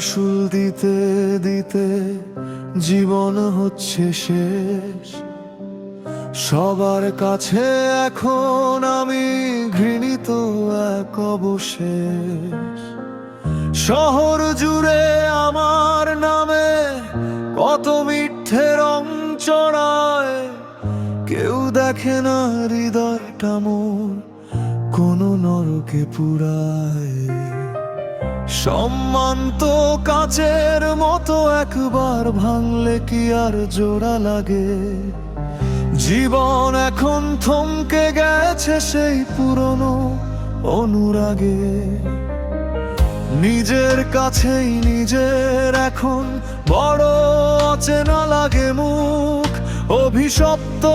মাসুল দিতে দিতে জীবন হচ্ছে শেষ। সবার কাছে এখন আমি ঘৃণিত এক অবশেষ। শহর জুড়ে আমার নামে কত মিথ্যে রং চড়ায়। কেউ দেখে না হৃদয়টা মোর কোনো নরকে পুরায়। সম্মান তো কাচের মতো একবার ভাঙলে কি আর জোড়া লাগে? জীবন এখন থমকে গেছে সেই পুরনো অনুরাগে। নিজের কাছেই নিজের এখন বড় অচেনা লাগে মুখ। অভিশপ্ত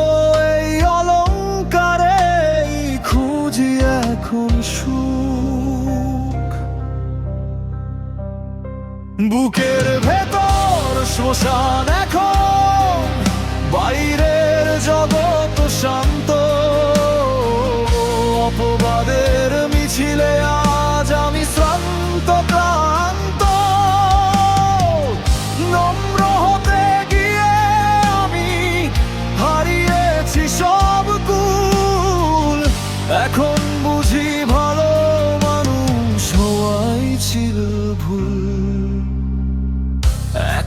বুকের ভেতর শ্মশান এখন বাইরের জগৎ শান্ত। অপবাদের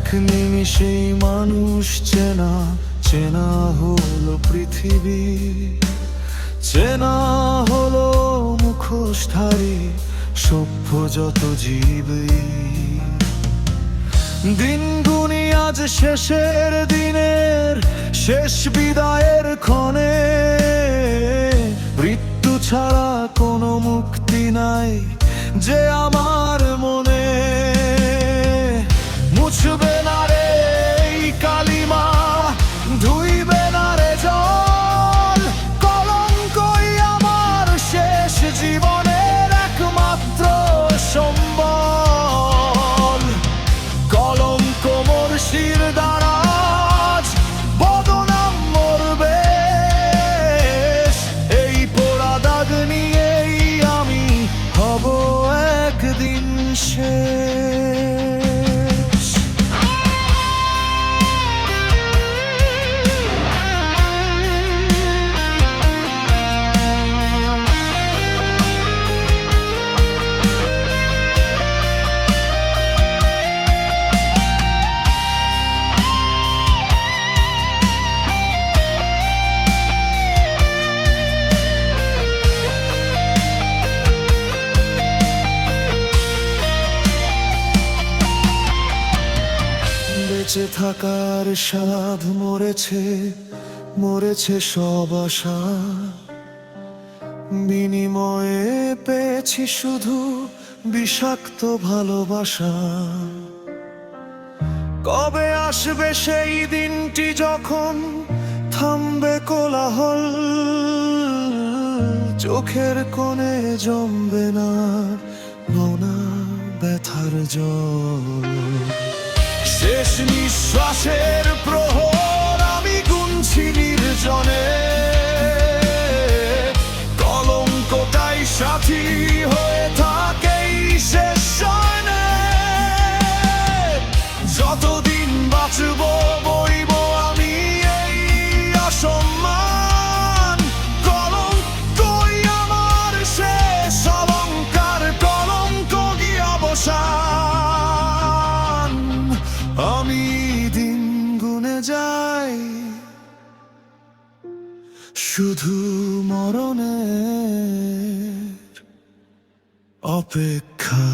এক নিমিষেই মানুষ চেনা চেনা হলো পৃথিবী। চেনা হলো মুখোশধারী, সভ্য যত জীবই দিন গুনি আজ শেষের দিনের, শেষ বিদায়ের ক্ষণে। মৃত্যু ছাড়া কোনো মুক্তি নাই যে আমার মনে। মুছবে বেঁচে থাকার স্বাদ মরেছে মরেছে সব আশা। বিনিময়ে পেয়েছি শুধু বিষাক্ত ভালোবাসা। কবে আসবে সেই দিনটি যখন থামবে কোলাহল? চোখের কোণে জমবে না, নোনা ব্যথার জল। শেষ নিঃশ্বাসের প্রহর আমি গুনছি নির্জনে। শুধু মরণের অপেক্ষা।